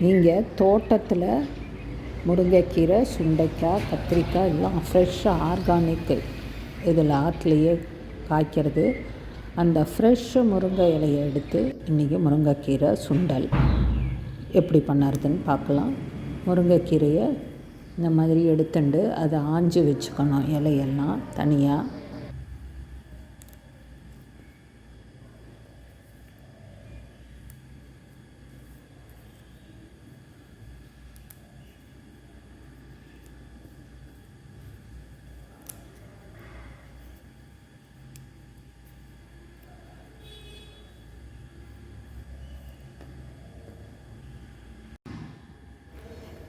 நீங்கள் தோட்டத்தில் முருங்கைக்கீரை சுண்டைக்காய் கத்திரிக்காய் எல்லாம் ஃப்ரெஷ்ஷாக ஆர்கானிக்கு இதில் ஆற்றுலையே காய்க்கிறது. அந்த ஃப்ரெஷ்ஷு முருங்கை இலையை எடுத்து இன்றைக்கி முருங்கைக்கீரை சுண்டல் எப்படி பண்ணுறதுன்னு பார்க்கலாம். முருங்கைக்கீரையை இந்த மாதிரி எடுத்துண்டு அதை ஆஞ்சு வச்சுக்கணும் இலையெல்லாம் தனியாக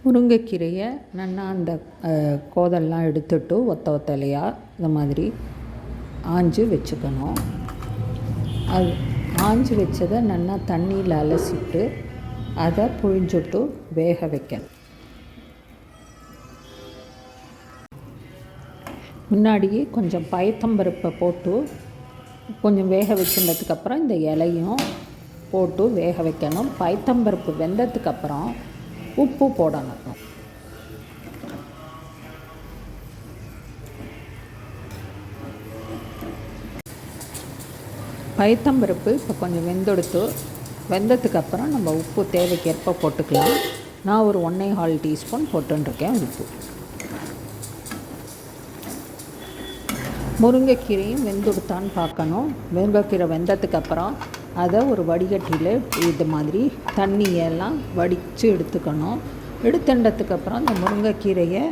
முருங்கைக்கீரையை நல்லா அந்த கோதெல்லாம் எடுத்துட்டு ஒத்த ஒத்தலையாக இந்த மாதிரி ஆஞ்சு வச்சுக்கணும். அது ஆஞ்சு வச்சதை நல்லா தண்ணியில் அலசிட்டு அதை புழிஞ்சுட்டு வேக வைக்கணும். முன்னாடியே கொஞ்சம் பயத்தம்பருப்பை போட்டு கொஞ்சம் வேக வச்சுருந்ததுக்கப்புறம் இந்த இலையும் போட்டு வேக வைக்கணும். பயத்தம்பருப்பு வெந்ததுக்கப்புறம் உப்பு போடணும். பயத்தம்பருப்பு இப்போ கொஞ்சம் வெந்தெடுத்து வெந்ததுக்கப்புறம் நம்ம உப்பு தேவைக்கேற்ப போட்டுக்கலாம். நான் ஒரு ஒன்றே ஹால் டீஸ்பூன் போட்டுருக்கேன் உப்பு. முருங்கைக்கீரையும் வெந்துடுத்தான்னு பார்க்கணும். முருங்கைக்கீரை வெந்ததுக்கப்புறம் அதை ஒரு வடிகட்டியில் இது மாதிரி தண்ணியெல்லாம் வடித்து எடுத்துக்கணும். எடுத்துட்டதுக்கப்புறம் அந்த முருங்கைக்கீரையை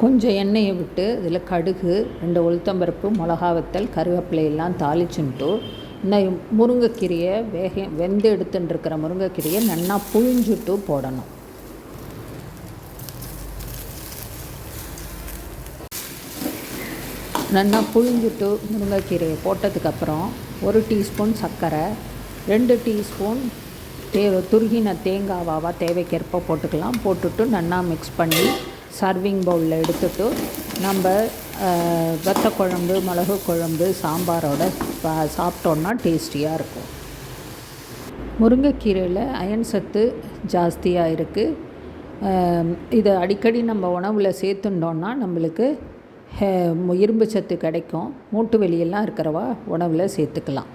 கொஞ்சம் எண்ணெயை விட்டு இதில் கடுகு ரெண்டு உளுத்தம்பருப்பு மிளகா வத்தல் கருவேப்பிலை தாளிச்சுன்ட்டு இந்த முருங்கைக்கீரையை வேக வெந்து எடுத்துட்டுருக்கிற முருங்கைக்கீரையை நல்லா புழிஞ்சுட்டு போடணும். நல்லா புழிஞ்சுட்டு முருங்கைக்கீரையை போட்டதுக்கப்புறம் ஒரு டீஸ்பூன் சர்க்கரை ரெண்டு டீஸ்பூன் தே துருகின தேங்காவாவாக தேவைக்கேற்ப போட்டுக்கலாம். போட்டுட்டு நன்னா மிக்ஸ் பண்ணி சர்விங் பவுலில் எடுத்துட்டு நம்ம அஹ், வத்த குழம்பு மிளகு குழம்பு சாம்பாரோட சாப்பிட்டோன்னா டேஸ்டியாக இருக்கும். முருங்கைக்கீரையில் அயன் சத்து ஜாஸ்தியாக இருக்குது இதை அடிக்கடி நம்ம உணவில் சேர்த்துட்டோன்னா நம்மளுக்கு இரும்பு சத்து கிடைக்கும். மூட்டு வெளியெல்லாம் இருக்கிறவா? உணவில் சேர்த்துக்கலாம்.